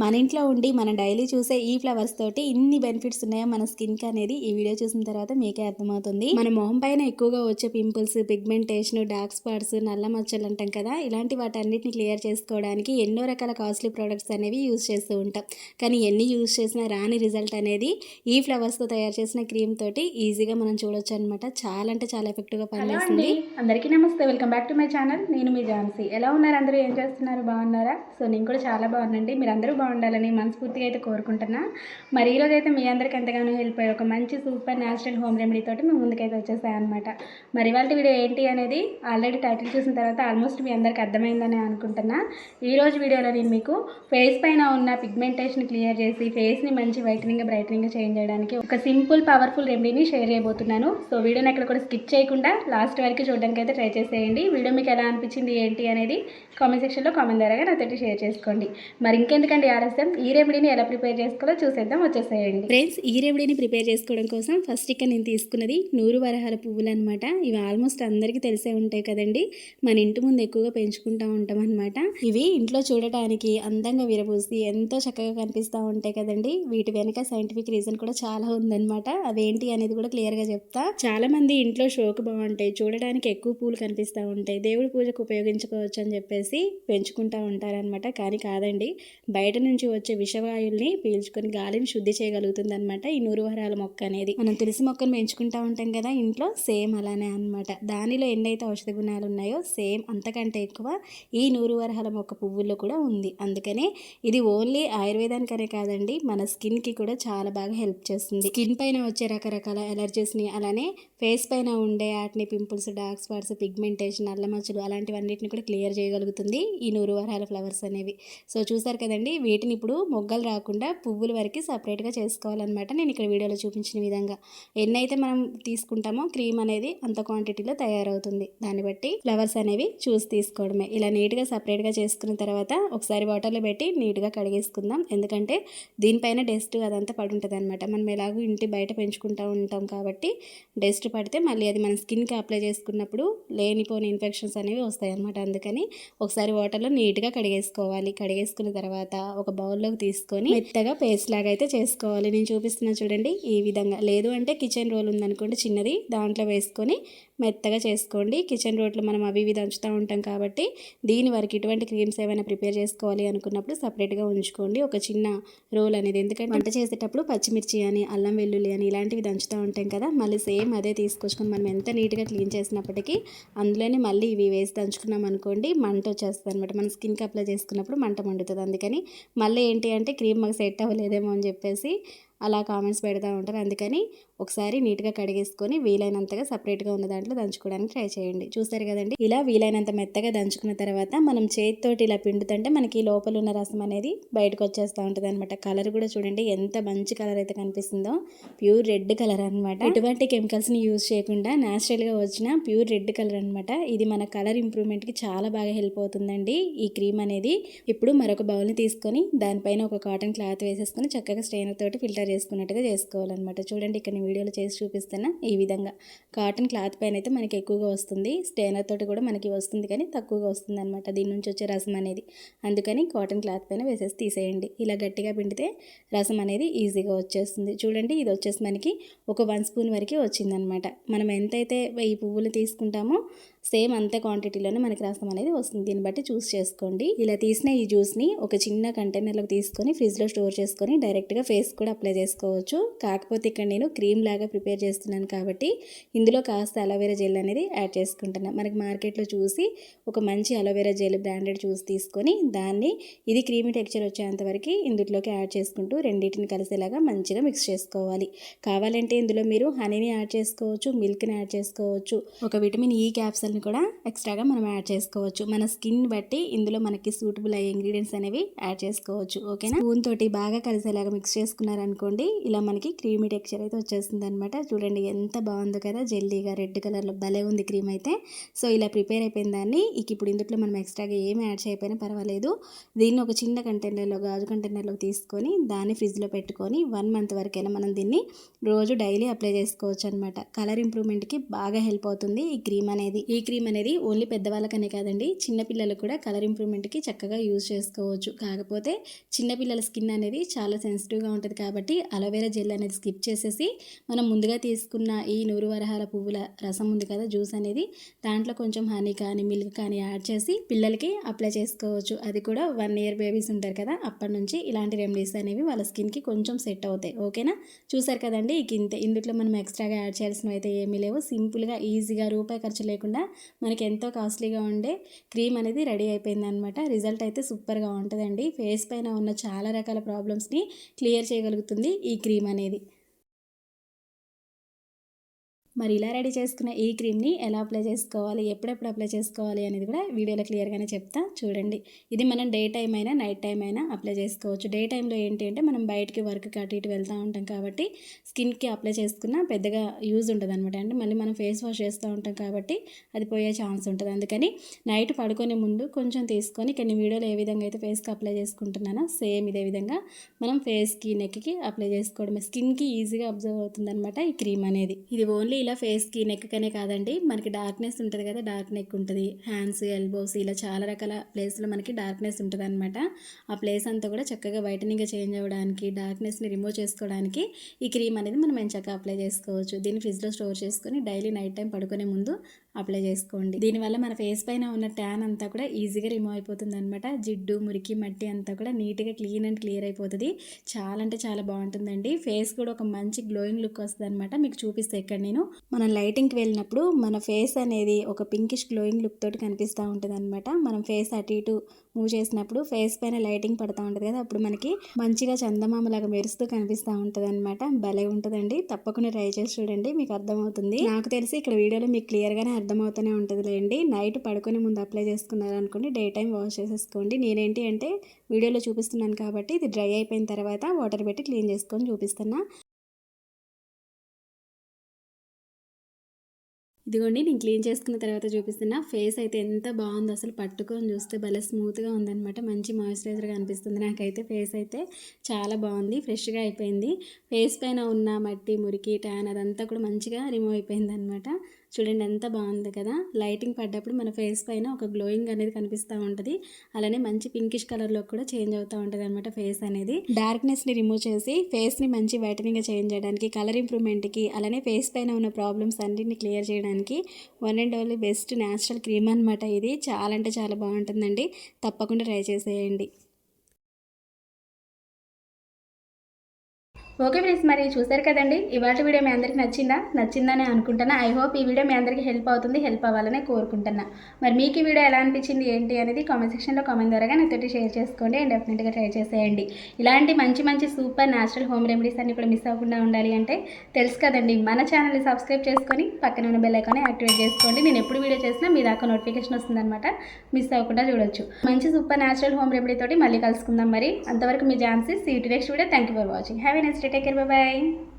మన ఇంట్లో ఉండి మనం డైలీ చూసే ఈ ఫ్లవర్స్ తోటి ఇన్ని బెనిఫిట్స్ ఉన్నాయో మన స్కిన్కి అనేది ఈ వీడియో చూసిన తర్వాత మీకే అర్థమవుతుంది. మన మొహం పైన ఎక్కువగా వచ్చే పింపుల్స్ పిగ్మెంటేషన్ డార్క్ స్పాట్స్ నల్ల మచ్చలు అంటాం కదా ఇలాంటి వాటన్నిటిని క్లియర్ చేసుకోవడానికి ఎన్నో రకాల కాస్ట్లీ ప్రొడక్ట్స్ అనేవి యూస్ చేస్తూ ఉంటాం. కానీ ఎన్ని యూస్ చేసినా రాని రిజల్ట్ అనేది ఈ ఫ్లవర్స్తో తయారు చేసిన క్రీమ్ తోటి ఈజీగా మనం చూడొచ్చు అనమాట చాలా అంటే చాలా ఎఫెక్టివ్గా పనిచేస్తుంది. అందరికీ నమస్తే. Welcome back to my channel నేను మీ ఝాన్సీ. ఎలా ఉన్నారు? అందరూ ఏం చేస్తున్నారు? బాగున్నారా? సో నేను కూడా చాలా బాగున్నాండి మీరు అందరూ ఉండాలని మనస్ఫూర్తిగా అయితే కోరుకుంటున్నా. మరి ఈరోజు అయితే మీ అందరికీ ఎంతగానో హెల్ప్ అయ్యే ఒక మంచి సూపర్ న్యాచురల్ హోమ్ రెమెడీ తోటి మేము ముందుకైతే వచ్చేసాయి అనమాట మరి ఇవాళ వీడియో ఏంటి అనేది ఆల్రెడీ టైటిల్ చూసిన తర్వాత ఆల్మోస్ట్ మీ అందరికీ అర్థమైందని అనుకుంటున్నా. ఈ రోజు వీడియోలో నేను మీకు ఫేస్ పైన ఉన్న పిగ్మెంటేషన్ క్లియర్ చేసి ఫేస్ని మంచి వైటనింగ్ బ్రైటనింగ్ చేంజ్ చేయడానికి ఒక సింపుల్ పవర్ఫుల్ రెమెడీని షేర్ చేయబోతున్నాను. సో వీడియోని ఎక్కడ కూడా స్కిప్ చేయకుండా లాస్ట్ వరకు చూడడానికి అయితే ట్రై చేసేయండి. వీడియో మీకు ఎలా అనిపించింది ఏంటి అనేది కామెంట్ సెక్షన్లో కామెంట్ ద్వారా నాతోటి షేర్ చేసుకోండి. మరి ఇంకెందుకండి ఆలస్యం. ఈ రెమెడీని ఎలా ప్రిపేర్ చేసుకోవాలో చూసేద్దాం. వచ్చేసేయండి. ఫ్రెండ్స్ ఈ రెమెడీని ప్రిపేర్ చేసుకోవడం కోసం ఫస్ట్ ఇక్కడ నేను తీసుకున్నది నూరు వరహాల పువ్వులు అనమాట ఇవి ఆల్మోస్ట్ అందరికీ తెలిసే ఉంటాయి కదండి. మన ఇంటి ముందు ఎక్కువగా పెంచుకుంటూ ఉంటాం అనమాట ఇవి ఇంట్లో చూడటానికి అందంగా విరబూసి ఎంతో చక్కగా కనిపిస్తూ ఉంటాయి కదండి. వీటి వెనక సైంటిఫిక్ రీజన్ కూడా చాలా ఉందన్నమాట. అవేంటి అనేది కూడా క్లియర్గా చెప్తా. చాలా మంది ఇంట్లో షోకు బాగుంటాయి. చూడడానికి ఎక్కువ పూలు కనిపిస్తూ ఉంటాయి. దేవుడి పూజకు ఉపయోగించుకోవచ్చు అని చెప్పేసి పెంచుకుంటూ ఉంటారనమాట కానీ కాదండి బయట నుంచి వచ్చే విషవాయుల్ని పీల్చుకొని గాలిని శుద్ధి చేయగలుగుతుంది అనమాట ఈ నూరువరాల మొక్క అనేది. మనం తులసి మొక్కను పెంచుకుంటా ఉంటాం కదా ఇంట్లో సేమ్ అలానే అన్నమాట. దానిలో ఎన్నైతే ఔషధ గుణాలు ఉన్నాయో సేమ్ అంతకంటే ఎక్కువ ఈ నూరువరహాల మొక్క పువ్వుల్లో కూడా ఉంది. అందుకనే ఇది ఓన్లీ ఆయుర్వేదానికనే కాదండి మన స్కిన్కి కూడా చాలా బాగా హెల్ప్ చేస్తుంది. స్కిన్ పైన వచ్చే రకరకాల ఎలర్జీస్ని అలానే ఫేస్ పైన ఉండే వాటిని పింపుల్స్ డార్క్ స్పాట్స్ పిగ్మెంటేషన్ అల్లమచ్చలు అలాంటివన్నిటిని కూడా క్లియర్ చేయగలుగుతుంది ఈ నూరు వరహాల ఫ్లవర్స్ అనేవి. సో చూసారు కదండి వీటిని ఇప్పుడు మొగ్గలు రాకుండా పువ్వుల వరకు సపరేట్గా చేసుకోవాలన్నమాట. నేను ఇక్కడ వీడియోలో చూపించిన విధంగా. ఎన్నైతే మనం తీసుకుంటామో క్రీమ్ అనేది అంత క్వాంటిటీలో తయారవుతుంది. దాన్ని బట్టి ఫ్లవర్స్ అనేవి చూసి తీసుకోవడమే. ఇలా నీట్గా సపరేట్గా చేసుకున్న తర్వాత ఒకసారి వాటర్లో పెట్టి నీట్గా కడిగేసుకుందాం. ఎందుకంటే దీనిపైన డస్ట్ అదంతా పడి ఉంటుంది అనమాట మనం ఎలాగో ఇంటి బయట పెంచుకుంటూ ఉంటాం కాబట్టి డస్ట్ పడితే మళ్ళీ అది మన స్కిన్కి అప్లై చేసుకున్నప్పుడు లేనిపోని ఇన్ఫెక్షన్స్ అనేవి వస్తాయి అనమాట అందుకని ఒకసారి వాటర్లో నీట్గా కడిగేసుకోవాలి. కడిగేసుకున్న తర్వాత ఒక ఒక బౌల్లోకి తీసుకొని మెత్తగా పేస్ట్ లాగా అయితే చేసుకోవాలి. నేను చూపిస్తున్నా చూడండి ఈ విధంగా. లేదు అంటే కిచెన్ రోల్ ఉందనుకోండి చిన్నది దాంట్లో వేసుకొని మెత్తగా చేసుకోండి. కిచెన్ రోడ్లో మనం అవి ఇవి దంచుతూ ఉంటాం కాబట్టి దీని వరకు ఇటువంటి క్రీమ్స్ ఏమైనా ప్రిపేర్ చేసుకోవాలి అనుకున్నప్పుడు సపరేట్గా ఉంచుకోండి. ఒక చిన్న రోల్ అనేది. ఎందుకంటే వంట చేసేటప్పుడు పచ్చిమిర్చి అని అల్లం వెల్లుల్లి అని ఇలాంటివి దంచుతూ ఉంటాం కదా. మళ్ళీ సేమ్ అదే తీసుకొచ్చుకొని మనం ఎంత నీట్గా క్లీన్ చేసినప్పటికీ అందులోనే మళ్ళీ ఇవి వేసి దంచుకున్నాం అనుకోండి మంట వచ్చేస్తుంది అనమాట మన స్కిన్కి అప్లై చేసుకున్నప్పుడు మంట మండుతుంది. అందుకని మళ్ళీ ఏంటి అంటే క్రీమ్ మాకు సెట్ అవ్వలేదేమో అని చెప్పేసి అలా కామెంట్స్ పెడతా ఉంటారు. అందుకని ఒకసారి నీట్గా కడిగేసుకొని వీలైనంతగా సపరేట్గా ఉన్న దాంట్లో దంచుకోవడానికి ట్రై చేయండి. చూస్తారు కదండి? ఇలా వీలైనంత మెత్తగా దంచుకున్న తర్వాత మనం చేతితోటి ఇలా పిండుతుంటే మనకి లోపల ఉన్న రసం అనేది బయటకు వచ్చేస్తూ ఉంటుంది అనమాట కలర్ కూడా చూడండి ఎంత మంచి కలర్ అయితే కనిపిస్తుందో. ప్యూర్ రెడ్ కలర్ అనమాట ఎటువంటి కెమికల్స్ని యూజ్ చేయకుండా న్యాచురల్గా వచ్చిన ప్యూర్ రెడ్ కలర్ అనమాట ఇది మన కలర్ ఇంప్రూవ్మెంట్కి చాలా బాగా హెల్ప్ అవుతుందండి. ఈ క్రీమ్ అనేది ఇప్పుడు మరొక బౌల్ని తీసుకొని దానిపైన ఒక కాటన్ క్లాత్ వేసేసుకొని చక్కగా స్ట్రైనర్ తోటి ఫిల్టర్ చేసుకున్నట్టుగా చేసుకోవాలన్నమాట. చూడండి ఇక్కడ నేను వీడియోలో చేసి చూపిస్తున్నా. ఈ విధంగా కాటన్ క్లాత్ పైన అయితే మనకి ఎక్కువగా వస్తుంది. స్టేనర్ తోటి కూడా మనకి వస్తుంది కానీ తక్కువగా వస్తుంది అనమాట దీని నుంచి వచ్చే రసం అనేది. అందుకని కాటన్ క్లాత్ పైన వేసేసి తీసేయండి. ఇలా గట్టిగా పిండితే రసం అనేది ఈజీగా వచ్చేస్తుంది. చూడండి ఇది వచ్చేసి మనకి ఒక వన్ స్పూన్ వరకు వచ్చిందనమాట మనం ఎంతైతే ఈ పువ్వులు తీసుకుంటామో సేమ్ అంతే క్వాంటిటీలోనే మనకి రసం అనేది వస్తుంది. దీన్ని బట్టి చూస్ చేసుకోండి. ఇలా తీసిన ఈ జ్యూస్ని ఒక చిన్న కంటైనర్లోకి తీసుకొని ఫ్రిడ్జ్లో స్టోర్ చేసుకొని డైరెక్ట్గా ఫేస్ కూడా అప్లై చేసుకోవచ్చు. కాకపోతే ఇక్కడ నేను క్రీమ్ లాగా ప్రిపేర్ చేస్తున్నాను కాబట్టి ఇందులో కాస్త అలోవెరా జెల్ అనేది యాడ్ చేసుకుంటున్నాను మనకి మార్కెట్లో చూసి ఒక మంచి అలోవెరా జెల్ బ్రాండెడ్ జ్యూస్ తీసుకొని దాన్ని ఇది క్రీమీ టెక్చర్ వచ్చేంత వరకు ఇందులోకి యాడ్ చేసుకుంటూ రెండింటిని కలిసేలాగా మంచిగా మిక్స్ చేసుకోవాలి. కావాలంటే ఇందులో మీరు హనీని యాడ్ చేసుకోవచ్చు మిల్క్ని యాడ్ చేసుకోవచ్చు. ఒక విటమిన్ ఈ క్యాప్సల్ ని కూడా ఎక్స్ట్రాగా మనం యాడ్ చేసుకోవచ్చు. మన స్కిన్ బట్టి ఇందులో మనకి సూటబుల్ అయ్యే ఇంగ్రీడియంట్స్ అనేవి యాడ్ చేసుకోవచ్చు. ఓకేనా స్పూన్ తోటి బాగా కలిసేలాగా మిక్స్ చేసుకున్నారనుకోండి ఇలా మనకి క్రీమీ టెక్చర్ అయితే వచ్చేస్తుంది అనమాట చూడండి ఎంత బాగుందో కదా జెల్లీగా రెడ్ కలర్లో భలే ఉంది క్రీమ్ అయితే. సో ఇలా ప్రిపేర్ అయిపోయిన దాన్ని ఇక ఇప్పుడు ఇందులో మనం ఎక్స్ట్రాగా ఏమి యాడ్ చేయకపోయినా పర్వాలేదు. దీన్ని ఒక చిన్న కంటైనర్లో గాజు కంటైనర్లో తీసుకొని దాన్ని ఫ్రిడ్జ్లో పెట్టుకొని వన్ మంత్ వరకైనా మనం దీన్ని రోజు డైలీ అప్లై చేసుకోవచ్చు అనమాట కలర్ ఇంప్రూవ్మెంట్కి బాగా హెల్ప్ అవుతుంది ఈ క్రీమ్ అనేది. ఈ క్రీమ్ అనేది ఓన్లీ పెద్దవాళ్ళకనే కాదండి. చిన్నపిల్లలు కూడా కలర్ ఇంప్రూవ్మెంట్కి చక్కగా యూజ్ చేసుకోవచ్చు. కాకపోతే చిన్నపిల్లల స్కిన్ అనేది చాలా సెన్సిటివ్గా ఉంటుంది కాబట్టి అలోవెరా జెల్ అనేది స్కిప్ చేసేసి మనం ముందుగా తీసుకున్న ఈ నూరు వరహాల పువ్వుల రసం ఉంది కదా జ్యూస్ అనేది దాంట్లో కొంచెం హనీ కానీ మిల్క్ కానీ యాడ్ చేసి పిల్లలకి అప్లై చేసుకోవచ్చు. అది కూడా వన్ ఇయర్ బేబీస్ ఉంటారు కదా అప్పటి నుంచి ఇలాంటి రెమెడీస్ అనేవి వాళ్ళ స్కిన్కి కొంచెం సెట్ అవుతాయి. ఓకేనా? చూసారు కదండి ఇక ఇందుట్లో ఇందులో మనం ఎక్స్ట్రాగా యాడ్ చేయాల్సినవి అయితే ఏమీ లేవు. సింపుల్గా ఈజీగా రూపాయి ఖర్చు లేకుండా మనకి ఎంతో కాస్ట్లీగా ఉండే క్రీమ్ అనేది రెడీ అయిపోయింది అనమాట రిజల్ట్ అయితే సూపర్గా ఉంటుందండి. ఫేస్ పైన ఉన్న చాలా రకాల ప్రాబ్లమ్స్ని క్లియర్ చేయగలుగుతుంది ఈ క్రీమ్ అనేది. మరి ఇలా రెడీ చేసుకున్న ఈ క్రీమ్ని ఎలా అప్లై చేసుకోవాలి ఎప్పుడెప్పుడు అప్లై చేసుకోవాలి అనేది కూడా వీడియోలో క్లియర్గానే చెప్తా. చూడండి. ఇది మనం డే టైం అయినా నైట్ టైం అయినా అప్లై చేసుకోవచ్చు. డే టైంలో ఏంటి అంటే మనం బయటికి వర్క్కి అటు ఇటు వెళ్తూ ఉంటాం కాబట్టి స్కిన్కి అప్లై చేసుకున్న పెద్దగా యూజ్ ఉంటుంది అనమాట అంటే మళ్ళీ మనం ఫేస్ వాష్ చేస్తూ ఉంటాం కాబట్టి అది పోయే ఛాన్స్ ఉంటుంది. అందుకని నైట్ పడుకునే ముందు కొంచెం తీసుకొని కొన్ని వీడియోలో ఏ విధంగా అయితే ఫేస్కి అప్లై చేసుకుంటున్నానో సేమ్ ఇదే విధంగా మనం ఫేస్కి నెక్కి అప్లై చేసుకోవడమే. స్కిన్కి ఈజీగా అబ్జర్వ్ అవుతుంది అనమాట ఈ క్రీమ్ అనేది. ఇది ఓన్లీ ఇలా ఫేస్కి నెక్కనే కాదండి. మనకి డార్క్నెస్ ఉంటుంది కదా డార్క్ నెక్ ఉంటుంది. హ్యాండ్స్ ఎల్బోస్ ఇలా చాలా రకాల ప్లేస్లో మనకి డార్క్నెస్ ఉంటుంది అనమాట ఆ ప్లేస్ అంతా కూడా చక్కగా వైటనింగ్గా చేంజ్ అవ్వడానికి డార్క్నెస్ని రిమూవ్ చేసుకోవడానికి ఈ క్రీమ్ అనేది మనం మంచిగా అప్లై చేసుకోవచ్చు. దీన్ని ఫ్రిడ్జ్లో స్టోర్ చేసుకొని డైలీ నైట్ టైం పడుకునే ముందు అప్లై చేసుకోండి. దీనివల్ల మన ఫేస్ పైన ఉన్న ట్యాన్ అంతా కూడా ఈజీగా రిమూవ్ అయిపోతుంది అనమాట జిడ్డు మురికి మట్టి అంతా కూడా నీట్గా క్లీన్ అండ్ క్లియర్ అయిపోతుంది. చాలా అంటే చాలా బాగుంటుందండి. ఫేస్ కూడా ఒక మంచి గ్లోయింగ్ లుక్ వస్తుంది అనమాట మీకు చూపిస్తే ఇక్కడ నేను. మనం లైటింగ్కి వెళ్ళినప్పుడు మన ఫేస్ అనేది ఒక పింకిష్ గ్లోయింగ్ లుక్ తోటి కనిపిస్తూ ఉంటుంది అనమాట మనం ఫేస్ అటు ఇటు మూవ్ చేసినప్పుడు ఫేస్ పైన లైటింగ్ పడుతూ ఉంటుంది కదా అప్పుడు మనకి మంచిగా చందమామలాగా మెరుస్తూ కనిపిస్తూ ఉంటుంది అనమాట భలే ఉంటుందండి. తప్పకుండా ట్రై చేసి చూడండి మీకు అర్థమవుతుంది. నాకు తెలిసి ఇక్కడ వీడియోలో మీకు క్లియర్గానే అర్థమవుతూనే ఉంటుంది లేండి నైట్ పడుకునే ముందు అప్లై చేసుకున్నారు అనుకోండి డే టైం వాష్ చేసేసుకోండి. నేనేంటి అంటే వీడియోలో చూపిస్తున్నాను కాబట్టి ఇది డ్రై అయిపోయిన తర్వాత వాటర్ పెట్టి క్లీన్ చేసుకొని చూపిస్తున్నా. ఇదిగోండి నేను క్లీన్ చేసుకున్న తర్వాత చూపిస్తున్నా. ఫేస్ అయితే ఎంత బాగుందో అసలు పట్టుకొని చూస్తే భలే స్మూత్గా ఉందన్నమాట. మంచి మాయిశ్చరైజర్గా అనిపిస్తుంది నాకైతే. ఫేస్ అయితే చాలా బాగుంది ఫ్రెష్గా అయిపోయింది. ఫేస్ పైన ఉన్న మట్టి మురికి ట్యాన్ అదంతా కూడా మంచిగా రిమూవ్ అయిపోయింది అనమాట చూడండి ఎంత బాగుంది కదా. లైటింగ్ పడ్డప్పుడు మన ఫేస్ పైన ఒక గ్లోయింగ్ అనేది కనిపిస్తూ ఉంటుంది. అలానే మంచి పింకిష్ కలర్లో కూడా చేంజ్ అవుతూ ఉంటుంది అనమాట ఫేస్ అనేది. డార్క్నెస్ని రిమూవ్ చేసి ఫేస్ని మంచి వైటనింగ్గా చేంజ్ చేయడానికి కలర్ ఇంప్రూవ్మెంట్కి అలానే ఫేస్ పైన ఉన్న ప్రాబ్లమ్స్ అన్నింటిని క్లియర్ చేయడానికి one and only best natural cream అనమాట ఇది. చాలా అంటే చాలా బాగుంటుందండి. తప్పకుండా ట్రై చేసేయండి. ఓకే ఫ్రెండ్స్ మరి చూసారు కదండి? ఇవాళ వీడియో మీ అందరికి నచ్చిందా? నచ్చిందని అనుకుంటున్నా. ఐ హోప్ ఈ వీడియో మీ అందరికీ హెల్ప్ అవుతుంది హెల్ప్ అవ్వాలని కోరుకుంటున్నా. మరి మీకు ఈ వీడియో ఎలా అనిపించింది ఏంటి అనేది కామెంట్ సెక్షన్లో కామెంట్ ద్వారా నాతోటి షేర్ చేసుకోండి అండ్ డెఫినెట్గా ట్రై చేసేయండి. ఇలాంటి మంచి మంచి సూపర్ న్యాచురల్ హోమ్ రెమెడీస్ అన్ని కూడా మిస్ అవ్వకుండా ఉండాలి అంటే తెలుసు కదండి మన ఛానల్ని సబ్స్క్రైబ్ చేసుకొని పక్కన ఉన్న బెల్ ఐకాన్ని యాక్టివేట్ చేసుకోండి. నేను ఎప్పుడు వీడియో చేసినా మీ దాకా నోటిఫికేషన్ వస్తుందన్నమాట. మిస్ అవ్వకుండా చూడొచ్చు. మంచి సూపర్ న్యాచురల్ హోమ్ రెమెడీ తోటి మళ్ళీ కలుసుకుందాం మరి. అంతవరకు మీ ఛాన్సెస్ CT next video thank you for watching have a next next take care. Bye bye